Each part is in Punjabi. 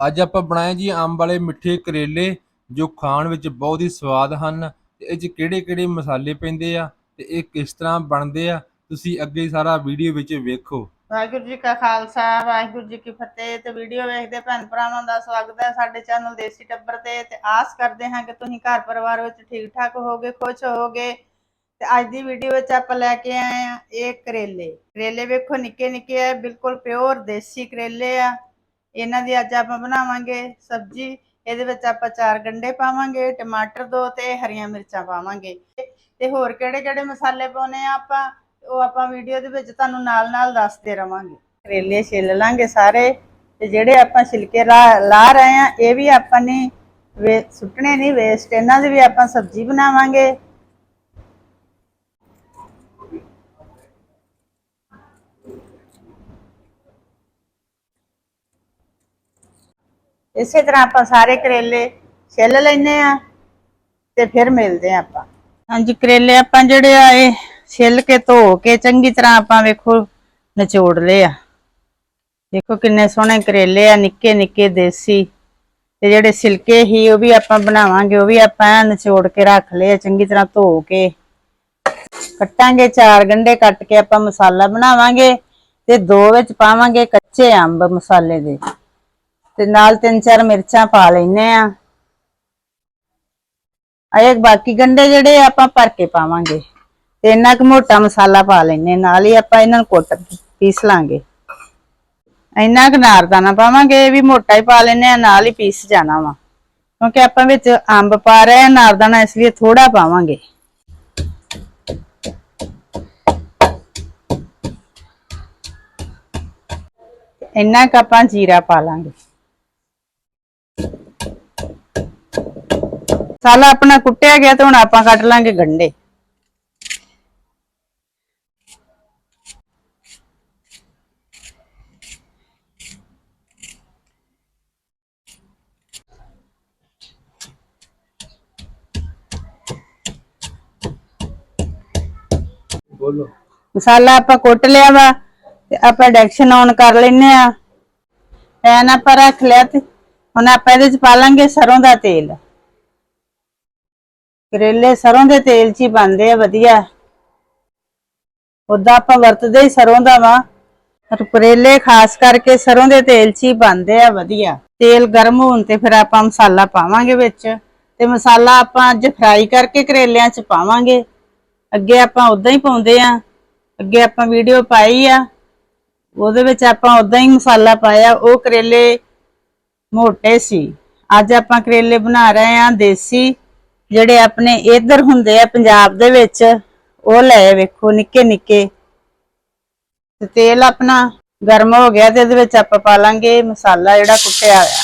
ਅੱਜ ਆਪਾਂ ਬਣਾਏ ਜੀ ਅੰਬ ਵਾਲੇ ਮਿੱਠੇ ਕਰੇਲੇ, ਜੋ ਖਾਣ ਵਿੱਚ ਬਹੁਤ ਹੀ ਸਵਾਦ ਹਨ ਤੇ ਇਹ 'ਚ ਕਿਹੜੇ-ਕਿਹੜੇ ਮਸਾਲੇ ਪੈਂਦੇ ਆ ਤੇ ਇਹ ਕਿਸ ਤਰ੍ਹਾਂ ਬਣਦੇ ਆ, ਤੁਸੀਂ ਅੱਗੇ ਸਾਰਾ ਵੀਡੀਓ ਵਿੱਚ ਵੇਖੋ। ਵਾਹਿਗੁਰੂ ਜੀ ਕਾ ਖਾਲਸਾ, ਵਾਹਿਗੁਰੂ ਜੀ ਕੀ ਫਤਿਹ। ਤੇ ਵੀਡੀਓ ਵੇਖਦੇ ਭੈਣ ਭਰਾਵਾਂ ਦਾ ਸਵਾਗਤ ਹੈ ਸਾਡੇ ਚੈਨਲ ਦੇਸੀ ਟੱਬਰ ਤੇ ਤੇ ਆਸ ਕਰਦੇ ਹਾਂ ਕਿ ਤੁਸੀਂ ਘਰ ਪਰਿਵਾਰ ਵਿੱਚ ਠੀਕ ਠਾਕ ਹੋਗੇ ਖੁਸ਼ ਹੋਗੇ ਤੇ ਅੱਜ ਦੀ ਵੀਡੀਓ ਵਿੱਚ ਆਪਾਂ ਲੈ ਕੇ ਆਏ ਆ ਇਹ ਕਰੇਲੇ। ਕਰੇਲੇ ਵੇਖੋ ਨਿੱਕੇ ਨਿੱਕੇ ਆ, ਬਿਲਕੁਲ ਪਿਓਰ ਦੇਸੀ ਕਰੇਲੇ ਆ। ਇਹਨਾਂ ਦੀ ਅੱਜ ਆਪਾਂ ਬਣਾਵਾਂਗੇ ਸਬਜ਼ੀ, ਇਹਦੇ ਵਿੱਚ ਆਪਾਂ ਚਾਰ ਗੰਡੇ ਪਾਵਾਂਗੇ, ਟਮਾਟਰ ਦੋ ਤੇ ਹਰੀਆਂ ਮਿਰਚਾਂ ਪਾਵਾਂਗੇ। ਤੇ ਹੋਰ ਕਿਹੜੇ ਕਿਹੜੇ ਮਸਾਲੇ ਪਾਉਣੇ ਆ ਆਪਾਂ, ਉਹ ਆਪਾਂ ਵੀਡੀਓ ਦੇ ਵਿੱਚ ਤੁਹਾਨੂੰ ਨਾਲ ਨਾਲ ਦੱਸਦੇ ਰਵਾਂਗੇ। ਕਰੇਲੇ ਛਿੱਲ ਲਾਂਗੇ ਸਾਰੇ, ਤੇ ਜਿਹੜੇ ਆਪਾਂ ਛਿਲਕੇ ਲਾ ਲਾ ਰਹੇ ਆ, ਇਹ ਵੀ ਆਪਾਂ ਨੇ ਵੇ, ਸੁੱਟਣੇ ਨਹੀਂ ਵੇਸਟ ਇਹਨਾਂ ਦੀ ਵੀ ਆਪਾਂ ਸਬਜ਼ੀ ਬਣਾਵਾਂਗੇ। ਇਸੇ ਤਰ੍ਹਾਂ ਆਪਾਂ ਸਾਰੇ ਕਰੇਲੇ ਛਿੱਲ ਲੈਨੇ ਆ ਤੇ ਫਿਰ ਮਿਲਦੇ ਆ ਆਪਾਂ। ਹਾਂਜੀ, ਕਰੇਲੇ ਆਪਾਂ ਜਿਹੜੇ ਆ ਇਹ ਛਿੱਲ ਕੇ ਧੋ ਕੇ ਚੰਗੀ ਤਰ੍ਹਾਂ ਆਪਾਂ ਵੇਖੋ ਨਿਚੋੜ ਲਏ ਆ। ਦੇਖੋ ਕਿੰਨੇ ਸੋਹਣੇ ਕਰੇਲੇ ਆ, ਨਿੱਕੇ ਨਿੱਕੇ ਦੇਸੀ। ਤੇ ਜਿਹੜੇ ਸਿਲਕੇ ਹੀ ਉਹ ਵੀ ਆਪਾਂ ਬਣਾਵਾਂਗੇ, ਉਹ ਵੀ ਆਪਾਂ ਐਨ ਨਿਚੋੜ ਕੇ ਰੱਖ ਲਏ ਚੰਗੀ ਤਰ੍ਹਾਂ ਧੋ ਕੇ। ਕੱਟਾਂਗੇ ਚਾਰ ਗੰਢੇ, ਕੱਟ ਕੇ ਆਪਾਂ ਮਸਾਲਾ ਬਣਾਵਾਂਗੇ ਤੇ ਦੋ ਵਿੱਚ ਪਾਵਾਂਗੇ ਕੱਚੇ ਅੰਬ ਮਸਾਲੇ ਦੇ। ਤੇ ਨਾਲ ਤਿੰਨ ਚਾਰ ਮਿਰਚਾਂ ਪਾ ਲੈਨੇ ਆ। ਇਹ ਬਾਕੀ ਗੰਡੇ ਜਿਹੜੇ ਆਪਾਂ ਭਰ ਕੇ ਪਾਵਾਂਗੇ। ਤੇ ਇੰਨਾ ਕੁ ਮੋਟਾ ਮਸਾਲਾ ਪਾ ਲੈਨੇ ਨਾਲ ਹੀ ਆਪਾਂ ਇਹਨਾਂ ਨੂੰ ਕੁੱਟ ਪੀਸ ਲਾਂਗੇ। ਇੰਨਾ ਕੁ ਨਾਰਦਾਨਾ ਪਾਵਾਂਗੇ, ਇਹ ਵੀ ਮੋਟਾ ਹੀ ਪਾ ਲੈਨੇ ਆ, ਨਾਲ ਹੀ ਪੀਸ ਜਾਣਾ ਵਾ। ਕਿਉਂਕਿ ਆਪਾਂ ਵਿੱਚ ਅੰਬ ਪਾ ਰਹੇ ਆ ਨਾਰਦਾਨਾ ਇਸ ਲਈ ਥੋੜਾ ਪਾਵਾਂਗੇ। ਇੰਨਾ ਕੁ ਆਪਾਂ ਜੀਰਾ ਪਾ ਲਾਂਗੇ। ਮਸਾਲਾ ਆਪਣਾ ਕੁੱਟਿਆ ਗਿਆ ਤੇ ਹੁਣ ਆਪਾਂ ਕੱਟ ਲਾਂਗੇ ਗੰਡੇ। ਬੋਲੋ। ਮਸਾਲਾ ਆਪਾਂ ਕੁੱਟ ਲਿਆ ਵਾ ਤੇ ਆਪਾਂ ਡੈਕਸ਼ਨ ਔਨ ਕਰ ਲੈਨੇ ਆ ਪੈਨ ਆਪਾਂ ਰੱਖ ਲਿਆ ਤੇ ਹੁਣ ਆਪਾਂ ਇਹਦੇ ਚ ਪਾ ਲਾਂਗੇ ਸਰੋਂ ਦਾ ਤੇਲ। ਕਰੇਲੇ ਸਰੋਂ ਦੇ ਤੇਲ 'ਚ ਹੀ ਬਣਦੇ ਆ, ਵਧੀਆ। ਉਦਾਂ ਆਪਾਂ ਵਰਤਦੇ ਹੀ ਸਰੋਂ ਦਾ ਵਾ। ਪਰ ਕਰੇਲੇ ਖਾਸ ਕਰਕੇ ਸਰੋਂ ਦੇ ਤੇਲ 'ਚ ਹੀ ਬਣਦੇ ਆ, ਵਧੀਆ। ਤੇਲ ਗਰਮ ਹੋਣ ਤੇ ਫਿਰ ਆਪਾਂ ਮਸਾਲਾ ਪਾਵਾਂਗੇ ਵਿੱਚ। ਤੇ ਮਸਾਲਾ ਆਪਾਂ ਅੱਜ ਫਰਾਈ ਕਰਕੇ ਕਰੇਲਿਆਂ 'ਚ ਪਾਵਾਂਗੇ। ਅੱਗੇ ਆਪਾਂ ਉਦਾਂ ਹੀ ਪਾਉਂਦੇ ਆ। ਅੱਗੇ ਆਪਾਂ ਵੀਡੀਓ ਪਾਈ ਆ। ਉਹਦੇ ਵਿੱਚ ਆਪਾਂ ਉਦਾਂ ਹੀ ਮਸਾਲਾ ਪਾਇਆ। ਉਹ ਕਰੇਲੇ ਮੋਟੇ ਸੀ। ਅੱਜ ਆਪਾਂ ਕਰੇਲੇ ਬਣਾ ਰਹੇ ਆ ਦੇਸੀ। ਜਿਹੜੇ ਆਪਣੇ ਇਧਰ ਹੁੰਦੇ ਆ ਪੰਜਾਬ ਦੇ ਵਿੱਚ, ਉਹ ਲੈ ਵੇਖੋ ਨਿੱਕੇ ਨਿੱਕੇ। ਤੇ ਤੇਲ ਆਪਣਾ ਗਰਮ ਹੋ ਗਿਆ ਤੇ ਇਹਦੇ ਵਿੱਚ ਆਪਾਂ ਪਾ ਲਾਂਗੇ ਮਸਾਲਾ ਜਿਹੜਾ ਕੁੱਟਿਆ ਹੋਇਆ।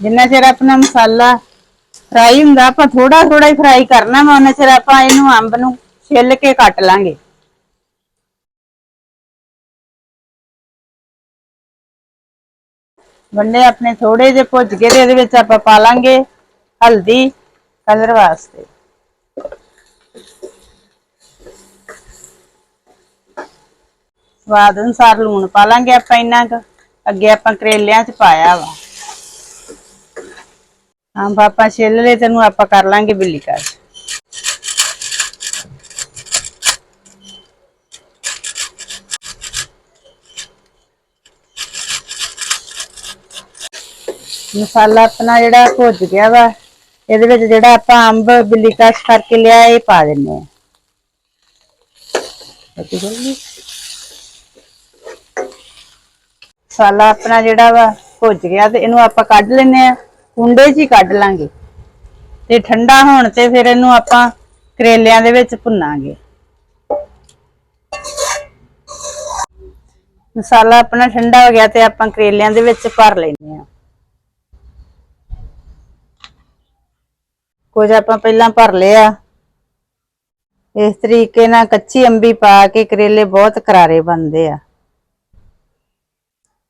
ਜਿੰਨਾ ਚਿਰ ਆਪਣਾ ਮਸਾਲਾ ਫਰਾਈ ਹੁੰਦਾ, ਆਪਾਂ ਥੋੜਾ ਥੋੜਾ ਹੀ ਫਰਾਈ ਕਰਨਾ ਵਾ, ਉਹਨਾਂ ਚਿਰ ਆਪਾਂ ਇਹਨੂੰ ਅੰਬ ਨੂੰ ਛਿੱਲ ਕੇ ਕੱਟ ਲਾਂਗੇ। ਗੰਡੇ ਆਪਣੇ ਥੋੜੇ ਜਿਹੇ ਭੁੱਜ ਕੇ ਤੇ ਇਹਦੇ ਵਿੱਚ ਆਪਾਂ ਪਾ ਲਾਂਗੇ ਹਲਦੀ ਕਲਰ ਵਾਸਤੇ। ਸਵਾਦ ਅਨੁਸਾਰ ਲੂਣ ਪਾ ਲਾਂਗੇ ਆਪਾਂ ਇੰਨਾ ਕੁ। ਅੱਗੇ ਆਪਾਂ ਕਰੇਲਿਆਂ 'ਚ ਪਾਇਆ ਵਾ। ਅੰਬ ਆਪਾਂ ਛਿੱਲ ਲਏ ਤੈਨੂੰ ਆਪਾਂ ਕਰ ਲਾਂਗੇ ਬਿੱਲੀ ਕਰ ਮਸਾਲਾ ਆਪਣਾ ਜਿਹੜਾ ਭੁੱਜ ਗਿਆ ਵਾ ਇਹਦੇ ਵਿੱਚ ਜਿਹੜਾ ਆਪਾਂ ਅੰਬ ਬਿੱਲੀ ਕਸ਼ ਕਰਕੇ ਲਿਆ ਇਹ ਪਾ ਦਿੰਨੇ ਆ ਮਸਾਲਾ ਆਪਣਾ ਜਿਹੜਾ ਵਾ ਭੁੱਜ ਗਿਆ ਤੇ ਇਹਨੂੰ ਆਪਾਂ ਕੱਢ ਲੈਨੇ ਆ ਕੁੰਡੇ 'ਚ ਹੀ ਕੱਢ ਲਾਂਗੇ। ਤੇ ਠੰਡਾ ਹੋਣ ਤੇ ਫਿਰ ਇਹਨੂੰ ਆਪਾਂ ਕਰੇਲਿਆਂ ਦੇ ਵਿੱਚ ਭੁੰਨਾਂਗੇ। ਮਸਾਲਾ ਆਪਣਾ ਠੰਡਾ ਹੋ ਗਿਆ ਤੇ ਆਪਾਂ ਕਰੇਲਿਆਂ ਦੇ ਵਿੱਚ ਭਰ ਲੈਨੇ ਆ ਕੁਝ ਆਪਾਂ ਪਹਿਲਾਂ ਭਰ ਲਿਆ। ਇਸ ਤਰੀਕੇ ਨਾਲ ਕੱਚੀ ਅੰਬੀ ਪਾ ਕੇ ਕਰੇਲੇ ਬਹੁਤ ਕਰਾਰੇ ਬਣਦੇ ਆ।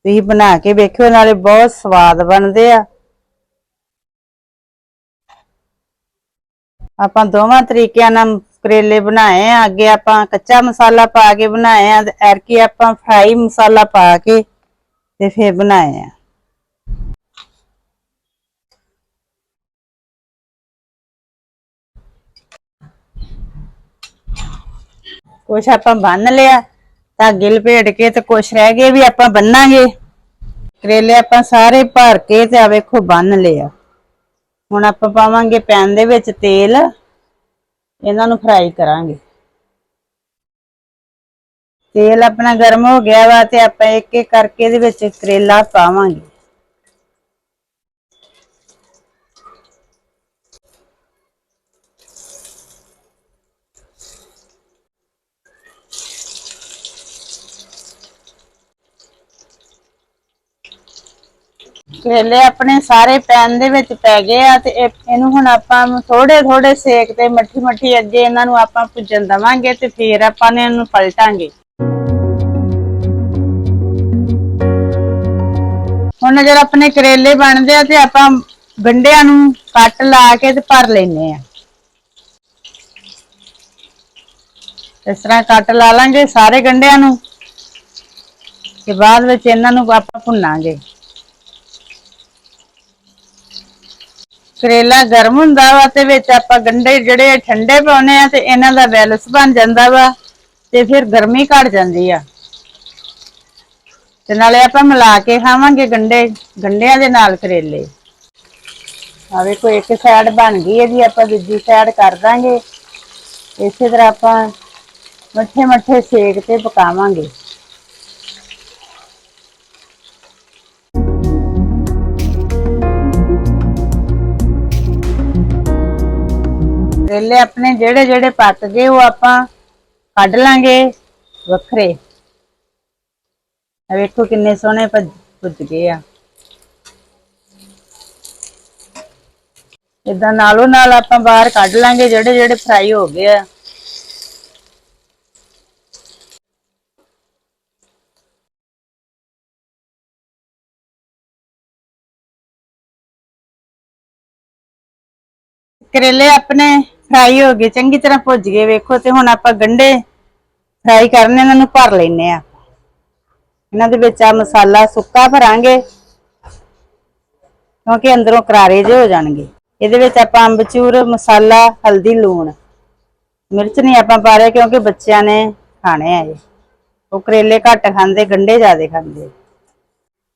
ਤੁਸੀਂ ਬਣਾ ਕੇ ਵੇਖਿਓ, ਨਾਲੇ ਬਹੁਤ ਸਵਾਦ ਬਣਦੇ ਆ। ਆਪਾਂ ਦੋਵਾਂ ਤਰੀਕਿਆਂ ਨਾਲ ਕਰੇਲੇ ਬਣਾਏ ਆ। ਅੱਗੇ ਆਪਾਂ ਕੱਚਾ ਮਸਾਲਾ ਪਾ ਕੇ ਬਣਾਏ ਆ ਤੇ ਐਰਕੀ ਆਪਾਂ ਫਰਾਈ ਮਸਾਲਾ ਪਾ ਕੇ ਤੇ ਫਿਰ ਬਣਾਏ ਆ। ਕੁਛ ਆਪਾਂ ਬੰਨ ਲਿਆ ਧਾਗੇ ਲਪੇਟ ਕੇ ਤੇ ਕੁਛ ਰਹਿ ਗਏ ਵੀ ਆਪਾਂ ਬੰਨਾਂਗੇ। ਕਰੇਲੇ ਆਪਾਂ ਸਾਰੇ ਭਰ ਕੇ ਤੇ ਆ ਵੇਖੋ ਬੰਨ ਲਿਆ ਹੁਣ ਆਪਾਂ ਪਾਵਾਂਗੇ ਪੈਨ ਦੇ ਵਿੱਚ ਤੇਲ। ਇਹਨਾਂ ਨੂੰ ਫਰਾਈ ਕਰਾਂਗੇ। ਤੇਲ ਆਪਣਾ ਗਰਮ ਹੋ ਗਿਆ ਵਾ ਤੇ ਆਪਾਂ ਇੱਕ ਇੱਕ ਕਰਕੇ ਇਹਦੇ ਵਿੱਚ ਕਰੇਲਾ ਪਾਵਾਂਗੇ। ਕਰੇਲੇ ਆਪਣੇ ਸਾਰੇ ਪੈਨ ਦੇ ਵਿੱਚ ਪੈ ਗਏ ਆ ਤੇ ਇਹ- ਇਹਨੂੰ ਹੁਣ ਆਪਾਂ ਥੋੜੇ ਥੋੜੇ ਸੇਕ ਤੇ ਮੱਠੀ ਮੱਠੀ ਅੱਗੇ ਇਹਨਾਂ ਨੂੰ ਆਪਾਂ ਭੁੱਜਣ ਦਵਾਂਗੇ ਤੇ ਫਿਰ ਆਪਾਂ ਨੇ ਇਹਨੂੰ ਪਲਟਾਂਗੇ। ਹੁਣ ਜਦੋਂ ਆਪਣੇ ਕਰੇਲੇ ਬਣਦੇ ਆ ਤੇ ਆਪਾਂ ਗੰਢਿਆਂ ਨੂੰ ਕੱਟ ਲਾ ਕੇ ਤੇ ਭਰ ਲੈਨੇ ਆ। ਇਸ ਤਰ੍ਹਾਂ ਕੱਟ ਲਾ ਲਾਂਗੇ ਸਾਰੇ ਗੰਢਿਆਂ ਨੂੰ ਤੇ ਬਾਅਦ ਵਿੱਚ ਇਹਨਾਂ ਨੂੰ ਆਪਾਂ ਭੁੰਨਾਂਗੇ। ਕਰੇਲਾ ਗਰਮ ਹੁੰਦਾ ਵਾ ਤੇ ਵਿੱਚ ਆਪਾਂ ਗੰਢੇ ਜਿਹੜੇ ਠੰਡੇ ਪਾਉਨੇ ਆ ਤੇ ਇਹਨਾਂ ਦਾ ਬੈਲੈਂਸ ਬਣ ਜਾਂਦਾ ਵਾ ਤੇ ਫਿਰ ਗਰਮੀ ਘਟ ਜਾਂਦੀ ਆ। ਤੇ ਨਾਲੇ ਆਪਾਂ ਮਿਲਾ ਕੇ ਖਾਵਾਂਗੇ ਗੰਢੇ ਗੰਢਿਆਂ ਦੇ ਨਾਲ ਕਰੇਲੇ। ਆ ਵੇਖੋ, ਇੱਕ ਸਾਈਡ ਬਣ ਗਈ ਇਹਦੀ, ਆਪਾਂ ਦੂਜੀ ਸਾਈਡ ਕਰ ਦਾਂਗੇ। ਇਸੇ ਤਰ੍ਹਾਂ ਆਪਾਂ ਮੱਠੇ ਮੱਠੇ ਸੇਕ ਤੇ ਪਕਾਵਾਂਗੇ। ਕਰੇਲੇ ਆਪਣੇ ਜਿਹੜੇ ਜਿਹੜੇ ਪੱਕ ਗਏ ਉਹ ਆਪਾਂ ਕੱਢ ਲਾਂਗੇ ਵੱਖਰੇ। ਆ ਵੇਖੋ ਕਿੰਨੇ ਸੋਹਣੇ ਭੁੱਜ ਗਏ ਆ। ਇਦਾਂ ਨਾਲੋਂ ਨਾਲ ਆਪਾਂ ਬਾਹਰ ਕੱਢ ਲਾਂਗੇ ਜਿਹੜੇ ਜਿਹੜੇ ਫਰਾਈ ਹੋ ਗਏ ਆ। ਕਰੇਲੇ ਆਪਣੇ ਫਰਾਈ ਹੋ ਗਏ ਚੰਗੀ ਤਰ੍ਹਾਂ ਭੁੱਜ ਗਏ, ਵੇਖੋ ਤੇ ਹੁਣ ਆਪਾਂ ਗੰਢੇ ਫਰਾਈ ਕਰਨੇ, ਇਹਨਾਂ ਨੂੰ ਭਰ ਲੈਨੇ ਆ ਇਹਨਾਂ ਦੇ ਵਿੱਚ ਆ ਮਸਾਲਾ ਸੁੱਕਾ ਭਰਾਂਗੇ, ਕਿਉਂਕਿ ਅੰਦਰੋਂ ਕਰਾਰੇ ਜੇ ਹੋ ਜਾਣਗੇ। ਇਹਦੇ ਵਿੱਚ ਆਪਾਂ ਅੰਬਚੂਰ, ਮਸਾਲਾ, ਹਲਦੀ, ਲੂਣ, ਮਿਰਚ ਨਹੀਂ ਆਪਾਂ ਪਾ ਰਹੇ, ਕਿਉਂਕਿ ਬੱਚਿਆਂ ਨੇ ਖਾਣੇ ਆ ਇਹ। ਉਹ ਕਰੇਲੇ ਘੱਟ ਖਾਂਦੇ, ਗੰਢੇ ਜ਼ਿਆਦੇ ਖਾਂਦੇ।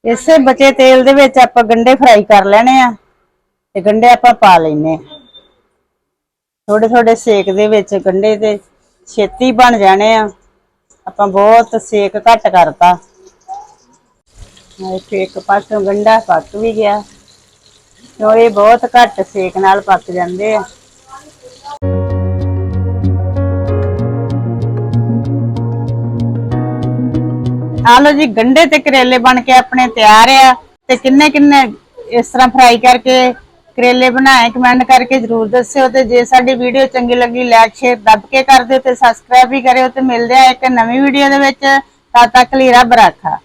ਇਸੇ ਬਚੇ ਤੇਲ ਦੇ ਵਿੱਚ ਆਪਾਂ ਗੰਢੇ ਫਰਾਈ ਕਰ ਲੈਣੇ ਆ, ਤੇ ਗੰਢੇ ਆਪਾਂ ਪਾ ਲੈਨੇ ਆ ਥੋੜੇ ਥੋੜੇ ਸੇਕ ਦੇ ਵਿੱਚ ਗੰਢੇ ਤੇ ਛੇਤੀ ਬਣ ਜਾਣੇ ਆ। ਆਪਾਂ ਬਹੁਤ ਸੇਕ ਘੱਟ ਕਰਤਾ। ਇੱਥੇ ਇੱਕ ਪਾਸੋਂ ਗੰਢਾ ਪੱਕ ਵੀ ਗਿਆ। ਕਿਉਂ ਇਹ ਬਹੁਤ ਘੱਟ ਸੇਕ ਨਾਲ ਪੱਕ ਜਾਂਦੇ ਆ। ਆ ਲੋ ਜੀ, ਗੰਢੇ ਤੇ ਕਰੇਲੇ ਬਣ ਕੇ ਆਪਣੇ ਤਿਆਰ ਆ ਤੇ ਕਿੰਨੇ ਕਿੰਨੇ ਇਸ ਤਰ੍ਹਾਂ ਫਰਾਈ ਕਰਕੇ ਕਰੇਲੇ ਬਣਾਏ, ਕਮੈਂਟ ਕਰਕੇ ਜਰੂਰ ਦੱਸਿਓ ਤੇ ਜੇ ਸਾਡੀ ਵੀਡੀਓ ਚੰਗੀ ਲੱਗੀ ਲਾਈਕ ਸ਼ੇਅਰ ਦੱਬ ਕੇ ਕਰ ਦਿਓ ਤੇ ਸਬਸਕ੍ਰਾਈਬ ਵੀ ਕਰਿਓ ਤੇ ਮਿਲਦੇ ਆ ਇੱਕ ਨਵੀਂ ਵੀਡੀਓ ਦੇ ਵਿੱਚ। ਤਦ ਤੱਕ ਲਈ ਰੱਬ ਰਾਖਾ।